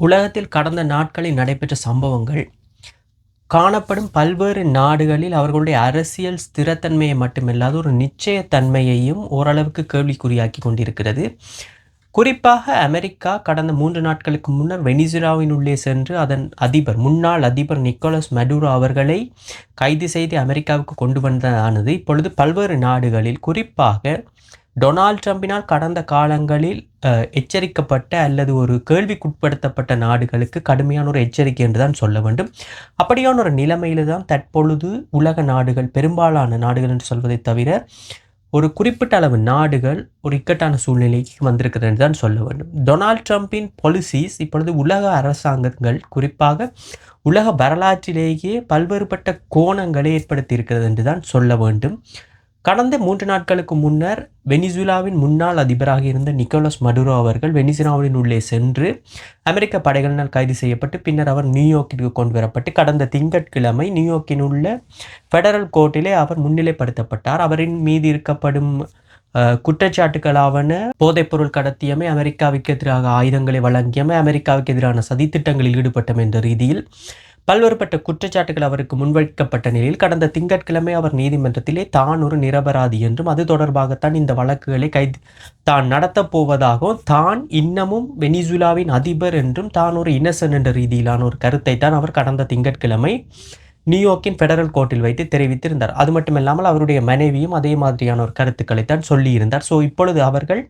உலகத்தில் கடந்த நாட்களில் நடைபெற்ற சம்பவங்கள் காணப்படும் பல்வேறு நாடுகளில் அவர்களுடைய அரசியல் ஸ்திரத்தன்மையை மட்டுமில்லாது ஒரு நிச்சயத்தன்மையையும் ஓரளவுக்கு கேள்விக்குறியாக்கி கொண்டிருக்கிறது. குறிப்பாக அமெரிக்கா கடந்த மூன்று நாட்களுக்கு முன்னர் வெனிசுலாவின் உள்ளே சென்று அதன் அதிபர் முன்னாள் அதிபர் நிக்கோலஸ் மெடூரோ அவர்களை கைது செய்து அமெரிக்காவுக்கு கொண்டு வந்ததானது. இப்பொழுது பல்வேறு நாடுகளில் குறிப்பாக டொனால்ட் ட்ரம்பினால் கடந்த காலங்களில் எச்சரிக்கப்பட்ட அல்லது ஒரு கேள்விக்குட்படுத்தப்பட்ட நாடுகளுக்கு கடுமையான ஒரு எச்சரிக்கை என்று தான் சொல்ல வேண்டும். அப்படியான ஒரு நிலைமையில் தான் தற்பொழுது உலக நாடுகள் பெரும்பாலான நாடுகள் என்று சொல்வதை தவிர ஒரு குறிப்பிட்ட அளவு நாடுகள் ஒரு இக்கட்டான சூழ்நிலைக்கு வந்திருக்கிறது என்று தான் சொல்ல வேண்டும். டொனால்ட் ட்ரம்பின் பாலிசிஸ் இப்பொழுது உலக அரசாங்கங்கள் குறிப்பாக உலக வரலாற்றிலேயே பல்வேறுபட்ட கோணங்களை ஏற்படுத்தி இருக்கிறது என்று தான் சொல்ல வேண்டும். கடந்த மூன்று நாட்களுக்கு முன்னர் வெனிசுலாவின் முன்னாள் அதிபராக இருந்த நிக்கோலஸ் மடுரோ அவர்கள் வெனிசுலாவின் உள்ளே சென்று அமெரிக்க படைகளினால் கைது செய்யப்பட்டு பின்னர் அவர் நியூயார்க்கிற்கு கொண்டு வரப்பட்டு கடந்த திங்கட்கிழமை நியூயார்க்கின் உள்ள ஃபெடரல் கோர்ட்டிலே அவர் முன்னிலைப்படுத்தப்பட்டார். அவரின் மீது இருக்கப்படும் குற்றச்சாட்டுகளாவன போதைப்பொருள் கடத்தியமை அமெரிக்காவுக்கு எதிராக ஆயுதங்களை வழங்கியமை அமெரிக்காவுக்கு எதிரான சதித்திட்டங்களில் ஈடுபட்டமை என்ற ரீதியில் பல்வேறுபட்ட குற்றச்சாட்டுகள் அவருக்கு முன்வைக்கப்பட்ட நிலையில் கடந்த திங்கட்கிழமை அவர் நீதிமன்றத்திலே தான் ஒரு நிரபராதி என்றும் அது தொடர்பாகத்தான் இந்த வழக்குகளை கைது தான் நடத்தப் போவதாகவும் தான் இன்னமும் வெனிசுலாவின் அதிபர் என்றும் தான் ஒரு இன்னசன் என்ற ரீதியிலான ஒரு கருத்தை தான் அவர் கடந்த திங்கட்கிழமை நியூயார்க்கின் ஃபெடரல் கோர்ட்டில் வைத்து தெரிவித்திருந்தார். அது மட்டுமில்லாமல் அவருடைய மனைவியும் அதே மாதிரியான ஒரு கருத்துக்களை தான் சொல்லியிருந்தார். ஸோ இப்பொழுது அவர்கள்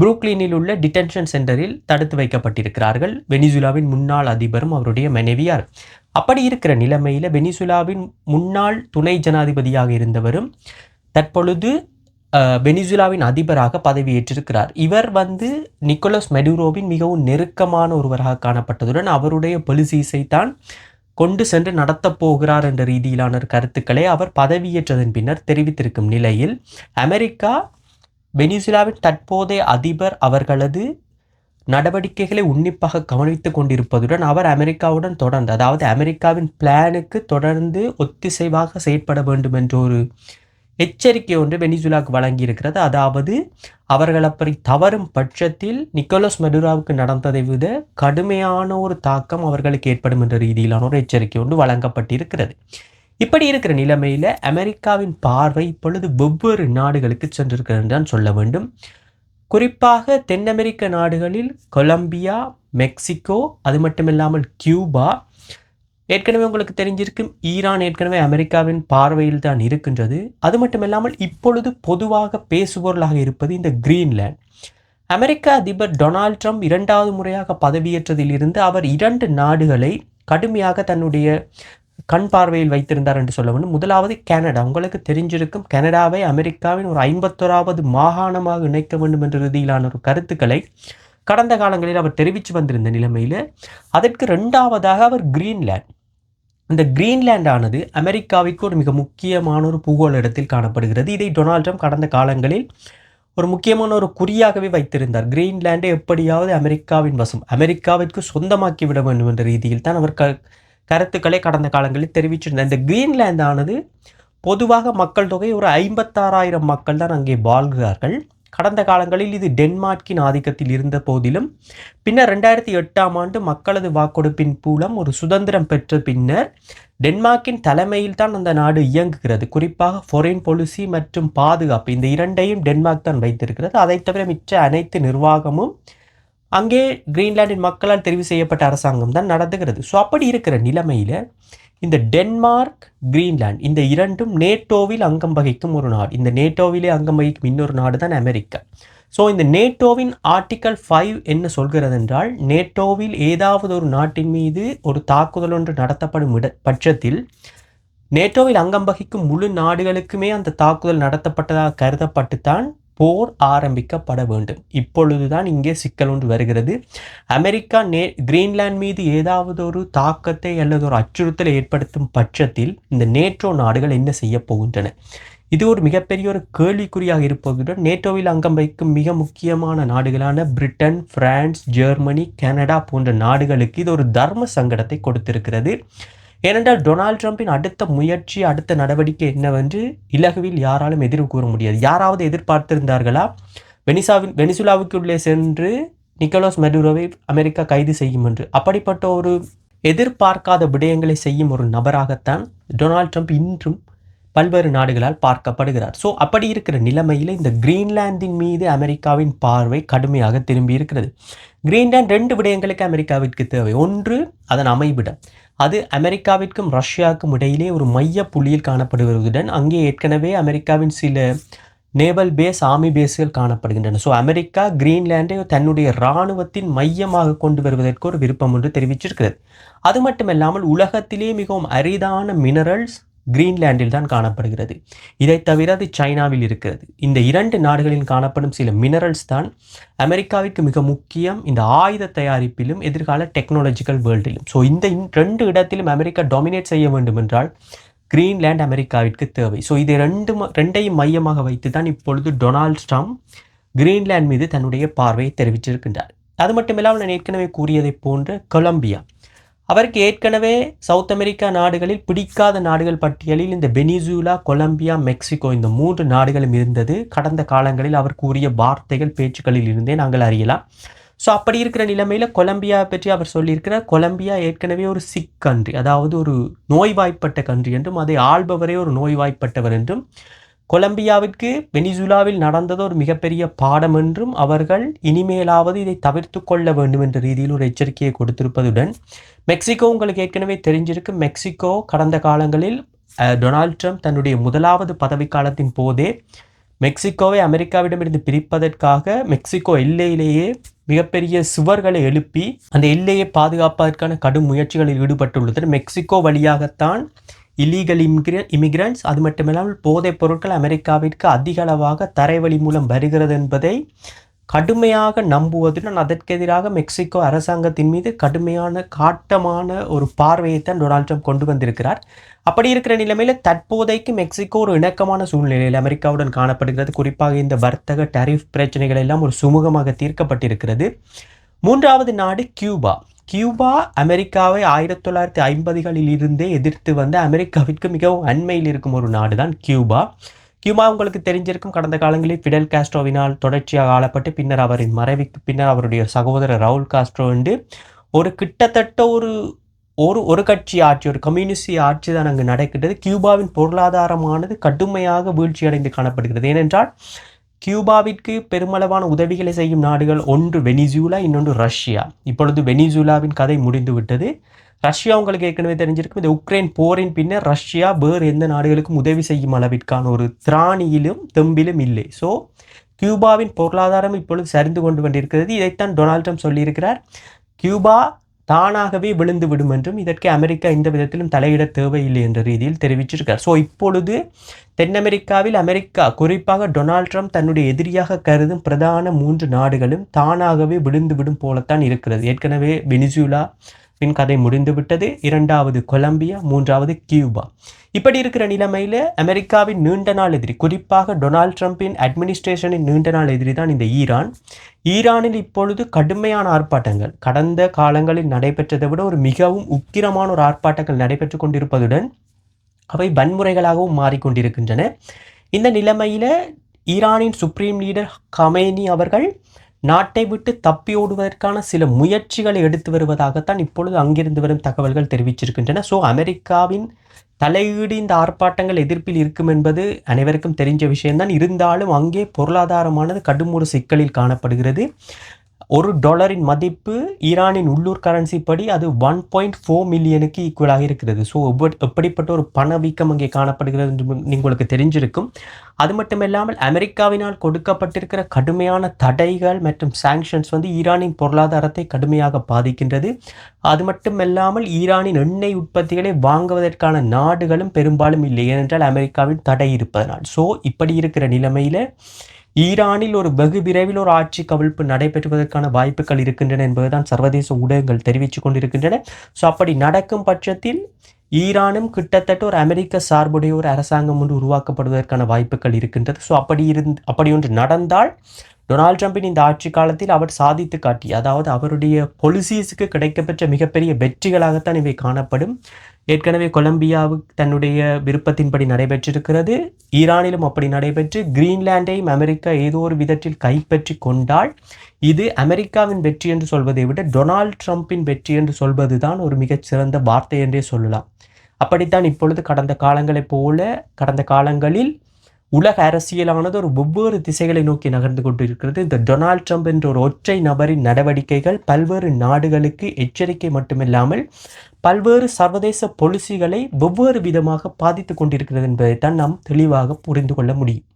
புரூக்ளினில் உள்ள டிடென்ஷன் சென்டரில் தடுத்து வைக்கப்பட்டிருக்கிறார்கள். வெனிசுலாவின் முன்னாள் அதிபரும் அவருடைய மனைவியார். அப்படி இருக்கிற நிலைமையில் வெனிசுலாவின் முன்னாள் துணை ஜனாதிபதியாக இருந்தவரும் தற்பொழுது வெனிசுலாவின் அதிபராக பதவியேற்றிருக்கிறார். இவர் வந்து நிக்கோலஸ் மெடுரோவின் மிகவும் நெருக்கமான ஒருவராக காணப்பட்டதுடன் அவருடைய பொலிசிஸை தான் கொண்டு சென்று நடத்தப் போகிறார் என்ற ரீதியிலான ஒரு கருத்துக்களை அவர் பதவியேற்றதன் பின்னர் தெரிவித்திருக்கும் நிலையில் அமெரிக்கா வெனிசுலாவின் தற்போதைய அதிபர் அவர்களது நடவடிக்கைகளை உன்னிப்பாக கவனித்து கொண்டிருப்பதுடன் அவர் அமெரிக்காவுடன் தொடர்ந்து அதாவது அமெரிக்காவின் பிளானுக்கு தொடர்ந்து ஒத்திசைவாக செயற்பட வேண்டும் என்ற ஒரு எச்சரிக்கை ஒன்று வெனிசுலாவுக்கு வழங்கியிருக்கிறது. அதாவது அவர்கள் அப்படி தவறும் பட்சத்தில் நிக்கோலஸ் மெடுராவுக்கு நடந்ததை விட கடுமையான ஒரு தாக்கம் அவர்களுக்கு ஏற்படும் என்ற ரீதியிலான ஒரு எச்சரிக்கை ஒன்று வழங்கப்பட்டிருக்கிறது. இப்படி இருக்கிற நிலைமையில் அமெரிக்காவின் பார்வை இப்பொழுது வெவ்வேறு நாடுகளுக்கு சென்றிருக்கிறது தான் சொல்ல வேண்டும். குறிப்பாக தென் அமெரிக்க நாடுகளில் கொலம்பியா மெக்சிகோ அது மட்டுமில்லாமல் கியூபா ஏற்கனவே உங்களுக்கு தெரிஞ்சிருக்கும் ஈரான் ஏற்கனவே அமெரிக்காவின் பார்வையில் தான் இருக்கின்றது. அது மட்டுமில்லாமல் இப்பொழுது பொதுவாக பேசுபொருளாக இருப்பது இந்த கிரீன்லேண்ட் அமெரிக்க அதிபர் டொனால்ட் ட்ரம்ப் இரண்டாவது முறையாக பதவியேற்றதிலிருந்து அவர் இரண்டு நாடுகளை கடுமையாக தன்னுடைய கண் பார்வையில் வைத்திருந்தார் என்று சொல்ல வேண்டும். முதலாவது கனடா. உங்களுக்கு தெரிஞ்சிருக்கும் கனடாவை அமெரிக்காவின் ஒரு ஐம்பத்தோராவது மாகாணமாக இணைக்க வேண்டும் என்ற ரீதியிலான ஒரு கருத்துக்களை கடந்த காலங்களில் அவர் தெரிவித்து வந்திருந்த நிலைமையில் அதற்கு ரெண்டாவதாக அவர் கிரீன்லேண்ட் இந்த கிரீன்லேண்ட் ஆனது அமெரிக்காவிற்கு ஒரு மிக முக்கியமான ஒரு பூகோள இடத்தில் காணப்படுகிறது. இதை டொனால்ட் ட்ரம்ப் கடந்த காலங்களில் ஒரு முக்கியமான ஒரு குறியாகவே வைத்திருந்தார். கிரீன்லேண்டை எப்படியாவது அமெரிக்காவின் வசம் அமெரிக்காவிற்கு சொந்தமாக்கி விட வேண்டும் என்ற ரீதியில் தான் அவர் க கருத்துக்களை கடந்த காலங்களில் தெரிவிச்சிருந்தார். இந்த கிரீன்லேண்டானது பொதுவாக மக்கள் தொகை ஒரு ஐம்பத்தாறாயிரம் மக்கள் தான் அங்கே வாழ்கிறார்கள். கடந்த காலங்களில் இது டென்மார்க்கின் ஆதிக்கத்தில் இருந்த போதிலும் பின்னர் ரெண்டாயிரத்தி எட்டாம் ஆண்டு மக்களது வாக்கெடுப்பின் மூலம் ஒரு சுதந்திரம் பெற்ற பின்னர் டென்மார்க்கின் தலைமையில் தான் அந்த நாடு இயங்குகிறது. குறிப்பாக ஃபொரின் பாலிசி மற்றும் பாதுகாப்பு இந்த இரண்டையும் டென்மார்க் தான் வைத்திருக்கிறது. அதைத் தவிர மிச்ச அனைத்து நிர்வாகமும் அங்கே கிரீன்லாண்டின் மக்களால் தெரிவு செய்யப்பட்ட அரசாங்கம் தான் நடந்துகிறது ஸோ அப்படி இருக்கிற நிலைமையில் இந்த டென்மார்க் கிரீன்லாண்ட் இந்த இரண்டும் நேட்டோவில் அங்கம் வகிக்கும் ஒரு நாடு. இந்த நேட்டோவிலே அங்கம் வகிக்கும் இன்னொரு நாடு தான் அமெரிக்கா. ஸோ இந்த நேட்டோவின் ஆர்டிக்கல் ஃபைவ் என்ன சொல்கிறது என்றால் நேட்டோவில் ஏதாவது ஒரு நாட்டின் மீது ஒரு தாக்குதல் ஒன்று நடத்தப்படும் இட பட்சத்தில் நேட்டோவில் அங்கம் வகிக்கும் முழு நாடுகளுக்குமே அந்த தாக்குதல் நடத்தப்பட்டதாக கருதப்பட்டுத்தான் போர் ஆரம்பிக்கப்பட வேண்டும். இப்பொழுதுதான் இங்கே சிக்கல் ஒன்று வருகிறது. அமெரிக்கா நே கிரீன்லாந்து மீது ஏதாவது ஒரு தாக்கத்தை அல்லது ஒரு அச்சுறுத்தலை ஏற்படுத்தும் பட்சத்தில் இந்த நேட்டோ நாடுகள் என்ன செய்ய போகின்றன? இது ஒரு மிகப்பெரிய ஒரு கேள்விக்குறியாக இருப்பதுடன் நேட்டோவில் அங்கம் வைக்கும் மிக முக்கியமான நாடுகளான பிரிட்டன் பிரான்ஸ் ஜெர்மனி கனடா போன்ற நாடுகளுக்கு இது ஒரு தர்ம சங்கடத்தை கொடுத்திருக்கிறது. ஏனென்றால் டொனால்ட் ட்ரம்பின் அடுத்த முயற்சி அடுத்த நடவடிக்கை என்னவென்று இலகுவில் யாராலும் எதிர்வு கூற முடியாது. யாராவது எதிர்பார்த்திருந்தார்களா? வெனிசாவின் வெனிசுலாவுக்குள்ளே சென்று நிக்கோலஸ் மெடுரோவை அமெரிக்கா கைது செய்யும் என்று. அப்படிப்பட்ட ஒரு எதிர்பார்க்காத விடயங்களை செய்யும் ஒரு நபராகத்தான் டொனால்ட் ட்ரம்ப் இன்றும் பல்வேறு நாடுகளால் பார்க்கப்படுகிறார். ஸோ அப்படி இருக்கிற நிலைமையில் இந்த கிரீன்லாந்தின் மீது அமெரிக்காவின் பார்வை கடுமையாக திரும்பி இருக்கிறது. கிரீன்லாந்து ரெண்டு விடயங்களுக்கு அமெரிக்காவிற்கு தேவை. ஒன்று அதன் அமைவிடம். அது அமெரிக்காவிற்கும் ரஷ்யாவுக்கும் இடையிலே ஒரு மைய புள்ளியில் காணப்படுவதுடன் அங்கே ஏற்கனவே அமெரிக்காவின் சில நேவல் பேஸ் ஆர்மி பேஸ்கள் காணப்படுகின்றன. ஸோ அமெரிக்கா கிரீன்லாண்டை தன்னுடைய இராணுவத்தின் மையமாக கொண்டு வருவதற்கு ஒரு விருப்பம் ஒன்று தெரிவிச்சிருக்கிறது. அது மட்டுமல்லாமல் உலகத்திலே மிகவும் அரிதான மினரல்ஸ் கிரீன்லாண்டில் தான் காணப்படுகிறது. இதை தவிர அது சைனாவில் இருக்கிறது. இந்த இரண்டு நாடுகளில் காணப்படும் சில மினரல்ஸ் தான் அமெரிக்காவிற்கு மிக முக்கியம். இந்த ஆயுத தயாரிப்பிலும் எதிர்கால டெக்னாலஜிக்கல் வேர்ல்டிலும் ஸோ இந்த இன்- ரெண்டு இடத்திலும் அமெரிக்கா டாமினேட் செய்ய வேண்டும் என்றால் கிரீன்லேண்ட் அமெரிக்காவிற்கு தேவை. ஸோ இதை ரெண்டு ம- ரெண்டையும் மையமாக வைத்து தான் இப்பொழுது டொனால்ட் ட்ரம்ப் கிரீன்லேண்ட் மீது தன்னுடைய பார்வையை தெரிவிச்சிருக்கின்றார் அது மட்டுமில்லாமல் நான் ஏற்கனவே கூறியதைப் போன்ற கொலம்பியா. அவருக்கு ஏற்கனவே சவுத் அமெரிக்கா நாடுகளில் பிடிக்காத நாடுகள் பட்டியலில் இந்த பெனிசூலா கொலம்பியா மெக்சிகோ இந்த மூன்று நாடுகளும் இருந்தது. கடந்த காலங்களில் அவர் கூறிய வார்த்தைகள் பேச்சுக்களில் இருந்தே நாங்கள் அறியலாம். ஸோ அப்படி இருக்கிற நிலைமையில் கொலம்பியா பற்றி அவர் சொல்லியிருக்கிறார். கொலம்பியா ஏற்கனவே ஒரு சிக் கண்ட்ரி அதாவது ஒரு நோய்வாய்ப்பட்ட கண்ட்ரி என்றும் அதை ஆள்பவரே ஒரு நோய்வாய்ப்பட்டவர் என்றும் கொலம்பியாவிற்கு வெனிசுலாவில் நடந்தது ஒரு மிகப்பெரிய பாடம் என்றும் அவர்கள் இனிமேலாவது இதை தவிர்த்து கொள்ள வேண்டும் என்ற ரீதியில் ஒரு எச்சரிக்கையை கொடுத்திருப்பதுடன் மெக்சிகோ உங்களுக்கு ஏற்கனவே தெரிஞ்சிருக்கு. மெக்சிகோ கடந்த காலங்களில் டொனால்ட் ட்ரம்ப் தன்னுடைய முதலாவது பதவிக்காலத்தின் போதே மெக்சிகோவை அமெரிக்காவிடமிருந்து பிரிப்பதற்காக மெக்சிகோ எல்லையிலேயே மிகப்பெரிய சுவர்களை எழுப்பி அந்த எல்லையை பாதுகாப்பதற்கான கடும் முயற்சிகளில் ஈடுபட்டுள்ளது. மெக்சிகோ வழியாகத்தான் இல்லீகல் இமிகிர இமிகிரண்ட்ஸ் அது மட்டுமில்லாமல் போதைப் பொருட்கள் அமெரிக்காவிற்கு அதிக அளவாக தரைவழி மூலம் வருகிறது என்பதை கடுமையாக நம்புவதுடன் அதற்கெதிராக மெக்சிகோ அரசாங்கத்தின் மீது கடுமையான காட்டமான ஒரு பார்வையைத்தான் டொனால்ட் ட்ரம்ப் கொண்டு வந்திருக்கிறார். அப்படி இருக்கிற நிலைமையில் தற்போதைக்கு மெக்சிகோ ஒரு இணக்கமான சூழ்நிலையில் அமெரிக்காவுடன் காணப்படுகிறது. குறிப்பாக இந்த வர்த்தக டரிஃப் பிரச்சனைகள் எல்லாம் ஒரு சுமூகமாக தீர்க்கப்பட்டிருக்கிறது. மூன்றாவது நாடு கியூபா. கியூபா அமெரிக்காவை ஆயிரத்தி தொள்ளாயிரத்தி ஐம்பதுகளில் இருந்தே எதிர்த்து வந்த அமெரிக்காவிற்கு மிகவும் அண்மையில் இருக்கும் ஒரு நாடு தான் கியூபா. கியூபா உங்களுக்கு தெரிஞ்சிருக்கும். கடந்த காலங்களில் ஃபிடல் காஸ்ட்ரோவினால் தொடர்ச்சியாக ஆளப்பட்டு பின்னர் அவரின் மறைவுக்கு பின்னர் அவருடைய சகோதரர் ரவுல் காஸ்ட்ரோ வந்து ஒரு கிட்டத்தட்ட ஒரு ஒரு ஒரு கட்சி ஆட்சி ஒரு கம்யூனிஸ்ட் ஆட்சி தான் அங்கு நடக்கின்றது. கியூபாவின் பொருளாதாரமானது கடுமையாக வீழ்ச்சியடைந்து காணப்படுகிறது. ஏனென்றால் கியூபாவிற்கு பெருமளவான உதவிகளை செய்யும் நாடுகள் ஒன்று வெனிசூலா இன்னொன்று ரஷ்யா. இப்பொழுது வெனிசூலாவின் கதை முடிந்து விட்டது ரஷ்யா உங்களுக்கு ஏற்கனவே தெரிஞ்சிருக்கும். இந்த உக்ரைன் போரின் பின்னர் ரஷ்யா வேறு எந்த நாடுகளுக்கும் உதவி செய்யும் அளவிற்கான ஒரு திராணியிலும் தெம்பிலும் இல்லை. ஸோ கியூபாவின் பொருளாதாரம் இப்பொழுது சரிந்து கொண்டு கொண்டிருக்கிறது இதைத்தான் டொனால்ட் ட்ரம்ப் சொல்லியிருக்கிறார். கியூபா தானாகவே விழுந்து விடும் என்றும் இதற்கு அமெரிக்கா எந்த விதத்திலும் தலையிட தேவையில்லை என்ற ரீதியில் தெரிவிச்சிருக்கார். ஸோ இப்பொழுது தென் அமெரிக்காவில் அமெரிக்கா குறிப்பாக டொனால்ட் ட்ரம்ப் தன்னுடைய எதிரியாக கருதும் பிரதான மூன்று நாடுகளும் தானாகவே விழுந்து விடும் போலத்தான் இருக்கிறது. ஏற்கனவே வெனிசுலா பின் கதை முடிந்து விட்டது. இரண்டாவது கொலம்பியா மூன்றாவது கியூபா. இப்படி இருக்கிற நிலைமையில் அமெரிக்காவின் நீண்ட நாள் எதிரி குறிப்பாக டொனால்ட் ட்ரம்பின் அட்மினிஸ்ட்ரேஷனின் நீண்ட நாள் எதிரி தான் இந்த ஈரான். ஈரானில் இப்பொழுது கடுமையான ஆர்ப்பாட்டங்கள். கடந்த காலங்களில் நடைபெற்றதை விட ஒரு மிகவும் உக்கிரமான ஒரு ஆர்ப்பாட்டங்கள் நடைபெற்று கொண்டிருப்பதுடன் அவை வன்முறைகளாகவும் மாறிக்கொண்டிருக்கின்றன. இந்த நிலைமையில் ஈரானின் சுப்ரீம் லீடர் கமேனி அவர்கள் நாட்டை விட்டு தப்பி ஓடுவதற்கான சில முயற்சிகளை எடுத்து வருவதாகத்தான் இப்பொழுது அங்கிருந்து வரும் தகவல்கள் தெரிவிச்சிருக்கின்றன. ஸோ அமெரிக்காவின் தலையீடு இந்த ஆர்ப்பாட்டங்கள் எதிர்ப்பில் இருக்கும் என்பது அனைவருக்கும் தெரிஞ்ச விஷயம்தான். இருந்தாலும் அங்கே பொருளாதாரமானது கடும் ஒரு சிக்கலில் காணப்படுகிறது. ஒரு டாலரின் மதிப்பு ஈரானின் உள்ளூர் கரன்சி படி அது ஒன் பாயிண்ட் ஃபோர் மில்லியனுக்கு ஈக்குவலாக இருக்கிறது. ஸோ எப்படிப்பட்ட ஒரு பணவீக்கம் அங்கே காணப்படுகிறது என்று உங்களுக்கு தெரிஞ்சிருக்கும். அது மட்டுமில்லாமல் அமெரிக்காவினால் கொடுக்கப்பட்டிருக்கிற கடுமையான தடைகள் மற்றும் சாங்ஷன்ஸ் வந்து ஈரானின் பொருளாதாரத்தை கடுமையாக பாதிக்கின்றது. அது மட்டுமல்லாமல் ஈரானின் எண்ணெய் உற்பத்திகளை வாங்குவதற்கான நாடுகளும் பெரும்பாலும் இல்லை. ஏனென்றால் அமெரிக்காவின் தடை இருப்பதனால். ஸோ இப்படி இருக்கிற நிலைமையில் ஈரானில் ஒரு வெகு விரைவில் ஒரு ஆட்சி கவிழ்ப்பு நடைபெறுவதற்கான வாய்ப்புகள் இருக்கின்றன என்பதுதான் சர்வதேச ஊடகங்கள் தெரிவித்துக் கொண்டிருக்கின்றன. ஸோ அப்படி நடக்கும் பட்சத்தில் ஈரானும் கிட்டத்தட்ட ஒரு அமெரிக்க சார்புடைய ஒரு அரசாங்கம் ஒன்று உருவாக்கப்படுவதற்கான வாய்ப்புகள் இருக்கின்றது. ஸோ அப்படி இருந்து அப்படி ஒன்று நடந்தால் டொனால்ட் ட்ரம்பின் இந்த ஆட்சி காலத்தில் அவர் சாதித்து காட்டி அதாவது அவருடைய பொலிசிஸுக்கு கிடைக்கப்பெற்ற மிகப்பெரிய வெற்றிகளாகத்தான் இவை காணப்படும். ஏற்கனவே கொலம்பியாவுக்கு தன்னுடைய விருப்பத்தின்படி நடைபெற்றிருக்கிறது. ஈரானிலும் அப்படி நடைபெற்று கிரீன்லாண்டையும் அமெரிக்கா ஏதோ ஒரு விதத்தில் கைப்பற்றி கொண்டால் இது அமெரிக்காவின் வெற்றி என்று சொல்வதை விட டொனால்ட் ட்ரம்பின் வெற்றி என்று சொல்வது தான் ஒரு மிகச்சிறந்த வார்த்தை என்றே சொல்லலாம். அப்படித்தான் இப்பொழுது கடந்த காலங்களைப் போல கடந்த காலங்களில் உலக அரசியலானது ஒரு வெவ்வேறு திசைகளை நோக்கி நகர்ந்து கொண்டிருக்கிறது. இந்த டொனால்ட் ட்ரம்ப் என்ற ஒரு ஒற்றை நபரின் நடவடிக்கைகள் பல்வேறு நாடுகளுக்கு எச்சரிக்கை மட்டுமில்லாமல் பல்வேறு சர்வதேச பொலிசிகளை வெவ்வேறு விதமாக பாதித்து கொண்டிருக்கிறது என்பதைத்தான் நாம் தெளிவாக புரிந்து கொள்ள முடியும்.